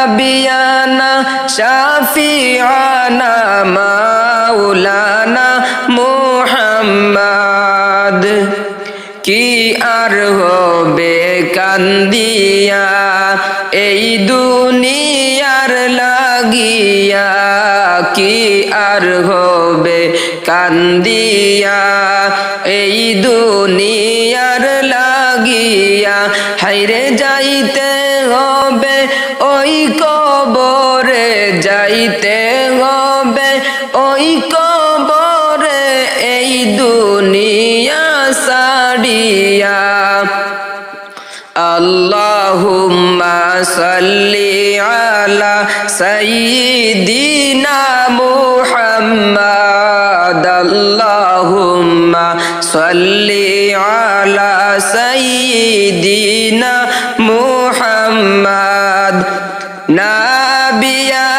নবিয়ানা শাফিয়ানা, মাওলানা মুহাম্মদ। কি আর হবে কান্দিয়া, এই দুনিয়ার লাগিয়া? কি আর হবে কান্দিয়া, এই দুনিয়া যাইতে হবে ওই কবরে এই দুনিয়া সাড়িয়া আল্লাহুম্মা সাল্লি আলা সাইয়্যিদিনা মুহাম্মাদ। আল্লাহুম্মা সাল্লি আলা সাইয়্যিদিনা মুহাম্মাদ। নাবিয়ানা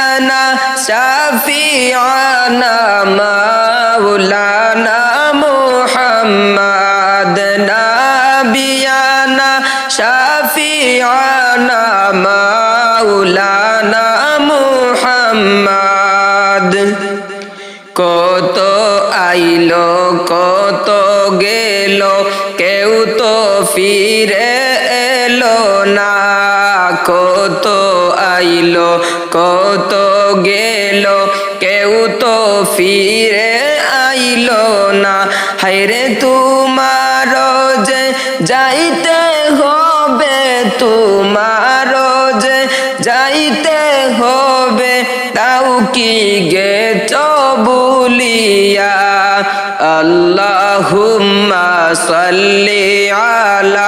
শাফিআনা মাওলানা মুহাম্মাদ নাবিয়ানা শাফিআনা মাওলানা মুহাম্মাদ। কত আইলো, কত গেল, কেউ তো ফিরে এলো না। কত আইলো, কত গেল, কেউ তো ফিরে আইলো না। হাইরে তোমার যে যাইতে হবে, তোমার যে যাইতে হবে, তাও কি গেছ বলিয়া? আল্লাহুম্মা সাল্লি আলা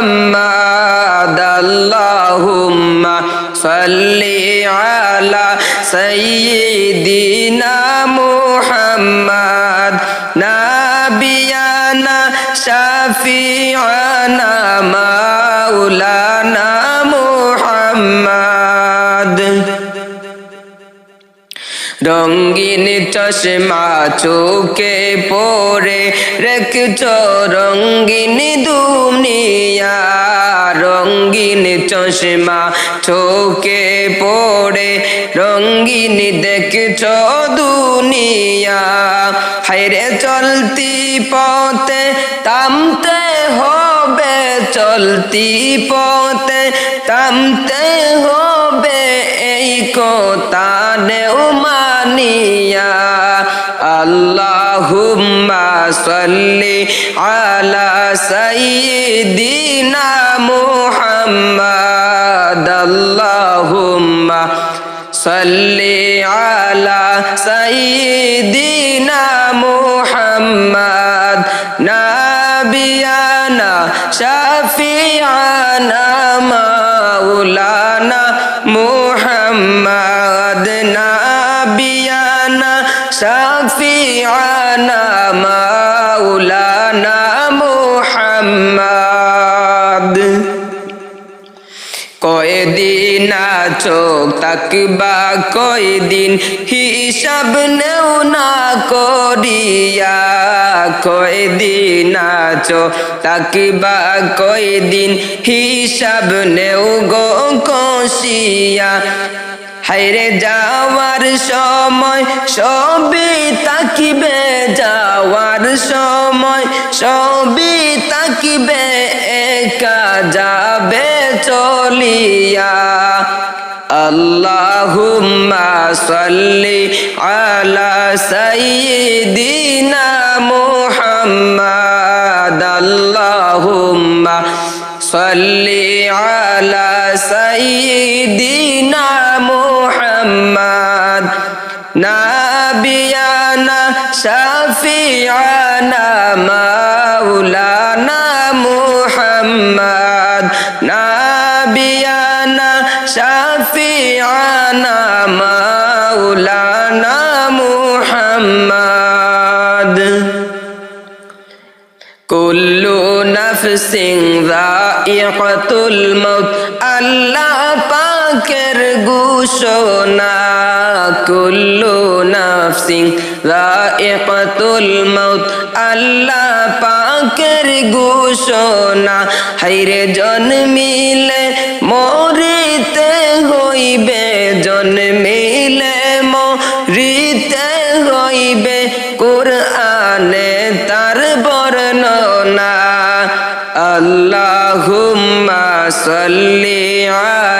মুহাম্মাদ আল্লাহুম্মা সাল্লি আলা সাইয়্যিদিনা মুহাম্মাদ নাবিয়ানা শাফিআনা মাওলানা মুহাম্মাদ রঙ্গিন চশমা চোখে পরে রেখছ রঙ্গিন দুনিয়া চশমা চোখে পড়ে রঙ্গিন দেখছ দুনিয়া। হাইরে চলতি পথে তামতে হবে, চলতি পথে তামতে হবে এই কথা নেও মানিয়া আল্লাহুম্মা সাল্লি আলা সাইয়্যিদিনা মুহাম্মাদ আল্লাহুম্মা সাল্লি আলা সাইয়্যিদিনা মুহাম্মাদ নাবিয়ানা শাফিআনা মাওলানা মুহাম্মাদ নাবিয়ানা শাফিআনা মাওলানা মুহাম্মাদ। কয়দিন চোখ তাকবা, কয়দিন হিসাব নেও না করিয়া। কয়দিন চোখ তাকবা, কয়দিন হিসাব নেও গো কষিয়া হাইরে যাওয়ার সময় সবই তাকিবে, যাওয়ার সময় সবই তাকিবে, একা যাবে চলিয়া। আল্লাহুম্মা সাল্লি আলা সাইয়্যিদিনা মুহাম্মাদ। আল্লাহুম্মা সাল্লি আলা সাইয়্যিদিনা মুহাম্মাদ নাবিয়ানা শাফিয়ানা মাওলানা মুহাম্মদ নাবিয়ানা শাফিয়ানা মাওলানা মুহাম্মদ কুল্লু নফসিং যায়িকাতুল মাউত আল্লাহ পাকের ঘোষণা কুল্লু নফসিং যায়িকাতুল মাউত। আল্লাহ পাকের ঘোষণা হাইরে জন্মিলে মরিতে হইবে, জন্মিলে মরিতে হইবে কোরআনে তার বর্ণনা। আল্লাহুম্মা সাল্লি আলা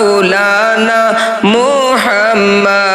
মাওলানা মুহাম্মদ